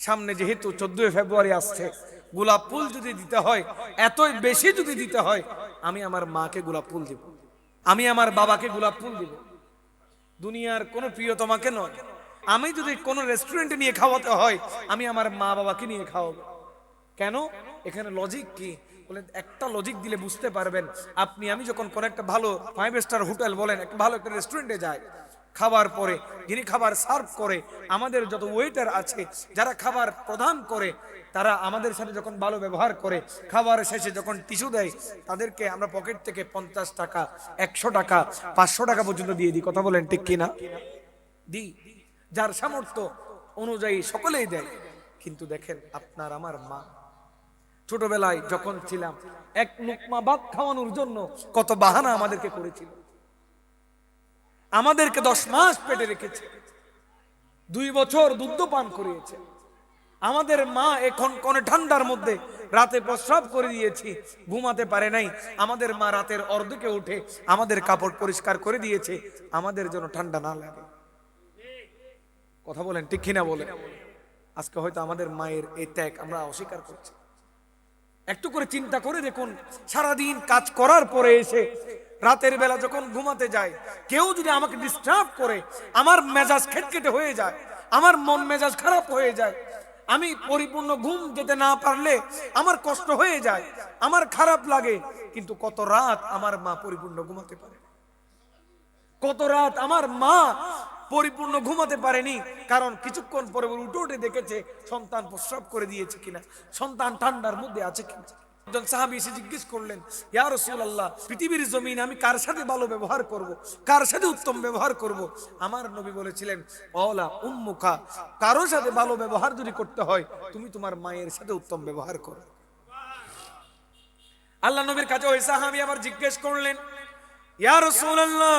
সামনে যেহেতু চোদ্দই ফেব্রুয়ারি আসছে, গোলাপ ফুল যদি দিতে হয়, এতই বেশি যদি দিতে হয়, আমি আমার মাকে গোলাপ ফুল দিব। আমি আমার বাবাকে গোলাপ ফুল দিব। দুনিয়ার কোনো প্রিয় তোমাকে নয়। আমি যদি কোনো রেস্টুরেন্টে নিয়ে খাওয়াতে হয়, আমি আমার মা বাবাকে নিয়ে খাওয়াবো। কেন? এখানে লজিক কি? বলে একটা লজিক দিলে বুঝতে পারবেন, আপনি, আমি যখন কোন একটা ভালো ফাইভ স্টার হোটেল বলেন, একটা ভালো একটা রেস্টুরেন্টে যাই খাবার পরে, যিনি খাবার সার্ভ করে, আমাদের যত ওয়েটার আছে, যারা খাবার প্রদান করে, তারা আমাদের সাথে যখন ভালো ব্যবহার করে, খাবার শেষে যখন টিস্যু দেয়, তাদেরকে আমরা পকেট থেকে পঞ্চাশ টাকা, একশো টাকা, পাঁচশো টাকা পর্যন্ত দিয়ে দিই। কথা বলেন ঠিক কিনা? দিই। যার সামর্থ্য অনুযায়ী সকলেই দেয়। কিন্তু দেখেন, আপনার আমার মা। ছোটবেলায় যখন ছিলাম, এক লুকমা ভাত খাওয়ানোর জন্য কত বাহানা আমাদেরকে করেছিল। আমাদেরকে দশ মাস পেটে রেখেছে। দুই বছর দুধ পান করিয়েছে। আমাদের মা এখন কনে ঠান্ডার মধ্যে রাতে প্রস্রাব করে দিয়েছি, ঘুমাতে পারে নাই। আমাদের মা রাতের অর্ধেকে উঠে আমাদের কাপড় পরিষ্কার করে দিয়েছে, আমাদের জন্য ঠান্ডা না লাগে। কথা বলেন, ঠিক কিনা বলে আজকে হয়তো আমাদের মায়ের এই ত্যাগ আমরা অস্বীকার করছি। একটু করে চিন্তা করে দেখুন, সারাদিন কাজ করার পরে এসে রাতের বেলা যখন ঘুমাতে যায়, কেউ যদি আমাকে ডিস্টার্ব করে, আমার মেজাজ খেটকেটে হয়ে যায়, আমার মন মেজাজ খারাপ হয়ে যায়, আমি পরিপূর্ণ ঘুম যেতে না পারলে আমার কষ্ট হয়ে যায়, আমার খারাপ লাগে, কিন্তু কত রাত আমার মা পরিপূর্ণ ঘুমাতে পারে? কত রাত আমার মা পরিপূর্ণ ঘুমাতে পারেনি, কারণ কিছুক্ষণ পরে উঠে উঠে দেখেছে, সন্তান প্রস্রাব করে দিয়েছে কিনা, সন্তান ঠান্ডার মধ্যে আছে কিনা। আমি কার সাথে ভালো ব্যবহার অলা যদি করতে হয়, তুমি তোমার মায়ের সাথে উত্তম ব্যবহার করো। আল্লাহ নবীর কাছে ওই সাহাবি আবার জিজ্ঞেস করলেন, ইয়া রাসূলুল্লাহ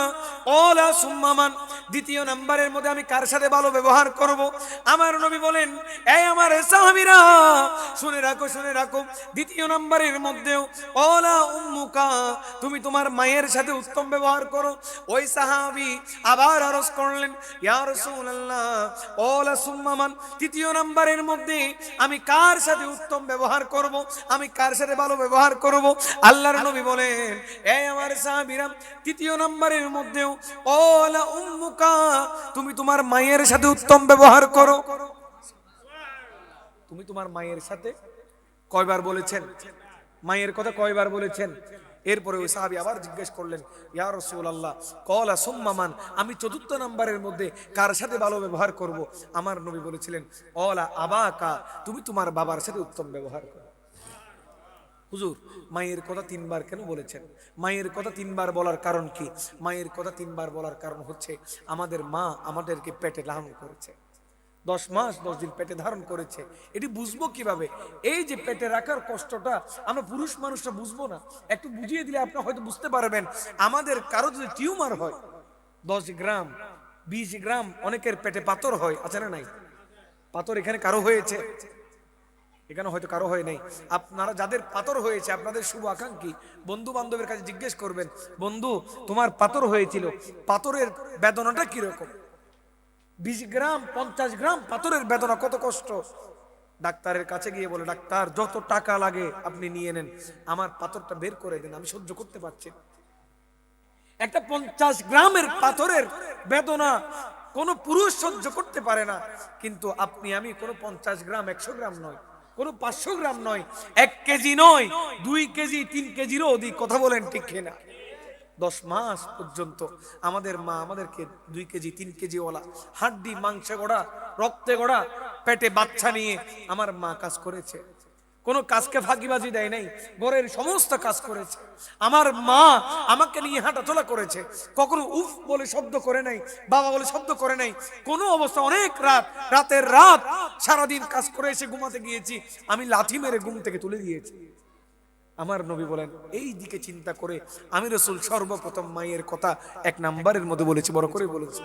ওলা সুম্মামান দ্বিতীয় নাম্বারের মধ্যে আমি কার সাথে ভালো ব্যবহার করব? আমার নবী বলেন, এই আমার সাহাবীরা, শুনে রাখো শুনে রাখো, দ্বিতীয় নাম্বারের মধ্যেও, ওলা উম্মুকা, তুমি তোমার মায়ের সাথে উত্তম ব্যবহার করো। ওই সাহাবী আবার আরজ করলেন, ইয়া রাসূলুল্লাহ, ওলা সুম্মামান তৃতীয় নাম্বারের মধ্যে আমি কার সাথে উত্তম ব্যবহার করব? আমি কার সাথে ভালো ব্যবহার করব? আল্লাহর নবী বলেন, এই আমার সাহাবীরা, তৃতীয় নাম্বারের মধ্যেও, ওলা উম্মুকা তুমি তোমার মায়ের সাথে উত্তম ব্যবহার করো। তুমি তোমার মায়ের সাথে কয়বার বলেছেন? মায়ের কথা কয়বার বলেছেন? এরপরে ওই সাহাবি আবার জিজ্ঞেস করলেন, ইয়া রাসূলুল্লাহ কলা সুম্মামান আমি চতুর্থ নম্বরের মধ্যে কার সাথে ভালো ব্যবহার করব? আমার নবী বলেছিলেন অলা আবাকা, তুমি তোমার বাবার সাথে উত্তম ব্যবহার করো। হুজুর, মায়ের কথা তিনবার কেন বলেছেন? মায়ের কথা তিনবার বলার কারণ কি? মায়ের কথা তিনবার বলার কারণ হচ্ছে, আমাদের মা আমাদেরকে পেটে লালন করেছে। দশ মাস, দশ দিন পেটে ধারণ করেছে। এটি বুঝব কীভাবে? এই যে পেটে রাখার কষ্টটা, আমরা পুরুষ মানুষরা বুঝব না। একটু বুঝিয়ে দিলে আপনি হয়তো বুঝতে পারবেন, আমাদের কারও যদি টিউমার হয়, দশ গ্রাম, বিশ গ্রাম, অনেকের পেটে পাথর হয়, আছে না নাই? পাথর এখানে কারও হয়েছে? এখানে হয়তো কারও হয় নাই। আপনারা যাদের পাথর হয়েছে, আপনাদের শুভ আকাঙ্ক্ষী বন্ধু বান্ধবের কাছে জিজ্ঞেস করবেন, বন্ধু, তোমার পাথর হয়েছিল, পাথরের বেদনাটা কীরকম? বিশ গ্রাম, পঞ্চাশ গ্রাম পাথরের বেদনা কত কষ্ট। ডাক্তারের কাছে গিয়ে বলে, ডাক্তার, যত টাকা লাগে আপনি নিয়ে নেন, আমার পাথরটা বের করে দেন, আমি সহ্য করতে পারছি একটা পঞ্চাশ গ্রামের পাথরের বেদনা কোনো পুরুষ সহ্য করতে পারে না, কিন্তু আপনি, আমি কোনো পঞ্চাশ গ্রাম, একশো গ্রাম নয়। কোনো পাঁচশো গ্রাম নয়, এক কেজি নয়, দুই কেজি, তিন কেজিরও অধিক, কথা বলেন ঠিক না দশ মাস পর্যন্ত আমাদের মা আমাদেরকে দুই কেজি, তিন কেজি ওলা হাড্ডি, মাংসে গড়া, রক্তে গড়া, পেটে বাচ্চা নিয়ে আমার মা কাজ করেছে। কোনো কাজকে ফাঁকিবাজি দেয় নাই ঘরের সমস্ত কাজ করেছে। আমার মা আমাকে নিয়ে হাঁটাচলা করেছে। কখনো উফ বলে শব্দ করে নাই, বাবা বলে শব্দ করে নাই। কোনো অবস্থা, অনেক রাত, রাতের রাত সারাদিন কাজ করে এসে ঘুমাতে গিয়েছি। আমি লাথি মেরে ঘুম থেকে তুলে দিয়েছি। আমার নবী বলেন, এই দিকে চিন্তা করে আমি রসুল সর্বপ্রথম মায়ের কথা এক নাম্বারের মধ্যে বলেছি, বড় করে বলেছি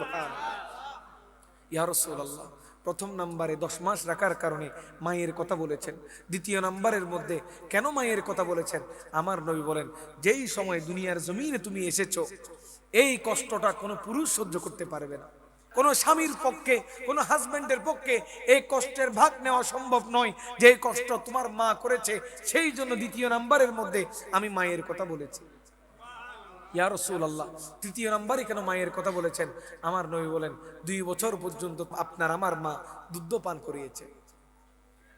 ইয়া রাসূলুল্লাহ প্রথম নাম্বারে দশ মাস রাখার কারণে মায়ের কথা বলেছেন। দ্বিতীয় নাম্বারের মধ্যে কেন মায়ের কথা বলেছেন? আমার নবী বলেন, যেই সময় দুনিয়ার জমিনে তুমি এসেছ, এই কষ্টটা কোনো পুরুষ সহ্য করতে পারবে না। কোনো স্বামীর পক্ষে, কোনো হাজবেন্ডের পক্ষে এই কষ্টের ভাগ নেওয়া সম্ভব নয়। যে কষ্ট তোমার মা করেছে, সেই জন্য দ্বিতীয় নাম্বারের মধ্যে আমি মায়ের কথা বলেছি। ইয়া রসুল আল্লাহ তৃতীয় নাম্বারই কেন মায়ের কথা বলেছেন। আমার নবী বলেন, দুই বছর পর্যন্ত আপনার আমার মা দুধ পান করিয়েছে।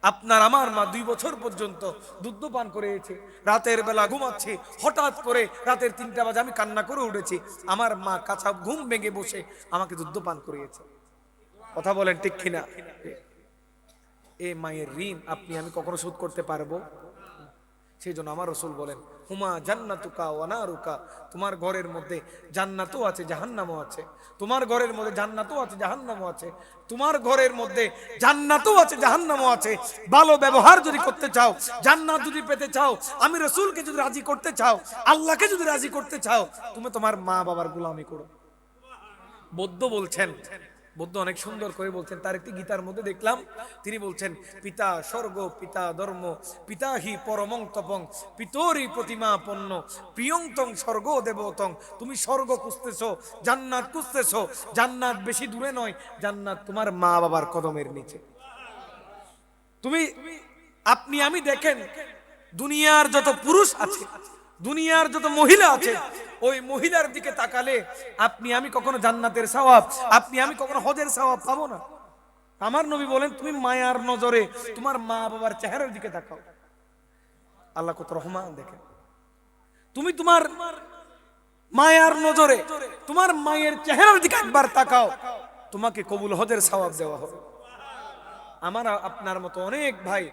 আপনার আমার মা দুই বছর পর্যন্ত দুধ করিয়েছে। রাতের বেলা ঘুমাচ্ছে, হঠাৎ করে রাতের তিনটা বাজে আমি কান্না করে উঠেছি। আমার মা কাঁচা ঘুম ভেঙে বসে আমাকে দুধ পান করিয়েছে। কথা বলেন ঠিক কিনা? এ মায়ের ঋণ আপনি আমি কখনো শোধ করতে পারব? সেই জন্য আমার রসুল বলেন হুমা জান্নাতুকা ওয়ানারুকা তোমার ঘরের মধ্যে জান্নাতও আছে, জাহান্নামও আছে। তোমার ঘরের মধ্যে জান্নাতও আছে, জাহান্নামও আছে। তোমার ঘরের মধ্যে জান্নাতও আছে, জাহান্নামও আছে। ভালো ব্যবহার যদি করতে চাও, জান্নাত যদি পেতে চাও, আমি রসুলকে যদি রাজি করতে চাও, আল্লাহকে যদি রাজি করতে চাও, তুমি তোমার মা বাবার গুলামি করো। বৌদ্ধ বলছেন বৌদ্ধ অনেক সুন্দর করে বলছেন, তার একটি গীতার মধ্যে দেখলাম, তিনি বলছেন, পিতা স্বর্গ, পিতা ধর্ম, পিতা হি পরমং তপং পিতরি প্রতিমা পন্ন প্রিয়ংতং স্বর্গ দেবতং, তুমি স্বর্গ খুঁজতেছ, জান্নাত খুঁজতেছ, জান্নাত বেশি দূরে নয়, জান্নাত তোমার মা বাবার কদমের নিচে। তুমি, আপনি, আমি দেখেন, দুনিয়ার যত পুরুষ আছে দুনিয়ার যত মহিলা আছে, ওই মহিলার দিকে তাকালে আপনি আমি কখনো জান্নাতের সওয়াব, আপনি আমি কখনো হজের সওয়াব পাবো না। আমার নবী বলেন, তুমি মায়ার নজরে তোমার মা বাবার চেহারার দিকে তাকাও। আল্লাহ কত রহমান দেখেন। তুমি তোমার মায়ার নজরে তোমার মায়ের চেহারার দিকে একবার তাকাও, তোমাকে কবুল হজের সওয়াব দেওয়া হবে। আমার আপনার মতো অনেক ভাই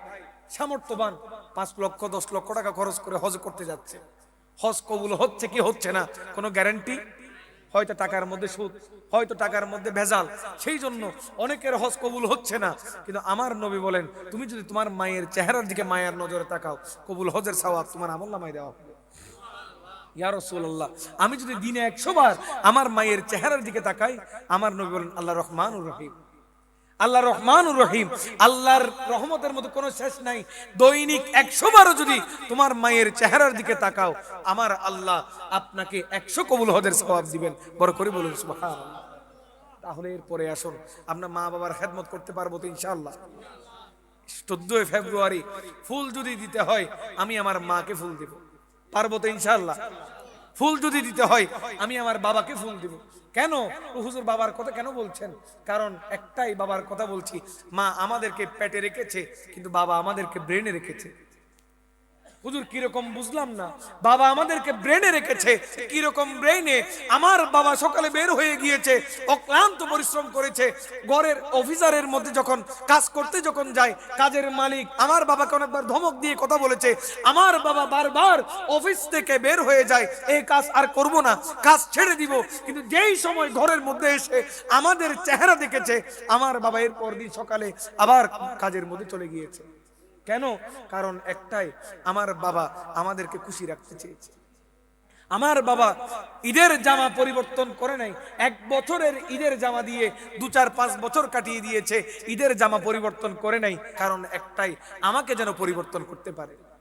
সামর্থ্যবান, পাঁচ লক্ষ, দশ লক্ষ টাকা খরচ করে হজ করতে যাচ্ছে। হজ কবুল হচ্ছে কি হচ্ছে না, কোনো গ্যারান্টি? হয়তো টাকার মধ্যে সুদ, হয়তো টাকার মধ্যে ভেজাল, সেই জন্য অনেকের হজ কবুল হচ্ছে না। কিন্তু আমার নবী বলেন, তুমি যদি তোমার মায়ের চেহারার দিকে মায়ের নজরে তাকাও, কবুল হজের সওয়াব তোমার আমল নামায় দেওয়া হবে। আমি যদি দিনে একশো বার আমার মায়ের চেহারার দিকে তাকাই, আমার নবী বলেন, আল্লাহ রহমানুর রহিম। আল্লাহ রহমানুর রহিম। আল্লাহর রহমতের মতো কোনো শেষ নাই। দৈনিক একশো বারো যদি তোমার মায়ের চেহারার দিকে তাকাও, আমার আল্লাহ আপনাকে একশো কবুল হদের সবাব দিবেন। বড় করে বলুন। তাহলে এরপরে আসুন আপনার মা বাবার খেদমত করতে পারব তো ইনশাআল্লাহ। চোদ্দই ফেব্রুয়ারি ফুল যদি দিতে হয়, আমি আমার মাকে ফুল দেব। পারব তো ইনশাআল্লাহ? ফুল যদি দিতে হয়, আমি আমার বাবাকে ফুল দিব। কেন? হুজুর বাবার কথা কেন বলছেন? কারণ একটাই বাবার কথা বলছি, মা আমাদেরকে পেটে রেখেছে, কিন্তু বাবা আমাদেরকে ব্রেনে রেখেছে। হুজুর, কীরকম বুঝলাম না। বাবা আমাদেরকে ব্রেনে রেখেছে। কীরকম ব্রেনে আমার বাবা সকালে বের হয়ে গিয়েছে, অক্লান্ত পরিশ্রম করেছে। ঘরের অফিসারের মধ্যে যখন কাজ করতে যখন যায়, কাজের মালিক আমার বাবাকে অনেকবার ধমক দিয়ে কথা বলেছে। আমার বাবা বারবার অফিস থেকে বের হয়ে যায় এই কাজ আর করব না, কাজ ছেড়ে দিব। কিন্তু যেই সময় ঘরের মধ্যে এসে আমাদের চেহারা দেখেছে, আমার বাবা এর পরদিন সকালে আবার কাজের মধ্যে চলে গিয়েছে। কেন? কারণ একটাই, আমার বাবা আমাদেরকে খুশি রাখতে চেয়েছে। আমার বাবা ঈদের জামা পরিবর্তন করে নাই। এক বছরের ঈদের জামা দিয়ে দু চার পাঁচ বছর কাটিয়ে দিয়েছে। ঈদের জামা পরিবর্তন করে নাই। কারণ একটাই, আমাকে যেন পরিবর্তন করতে পারে।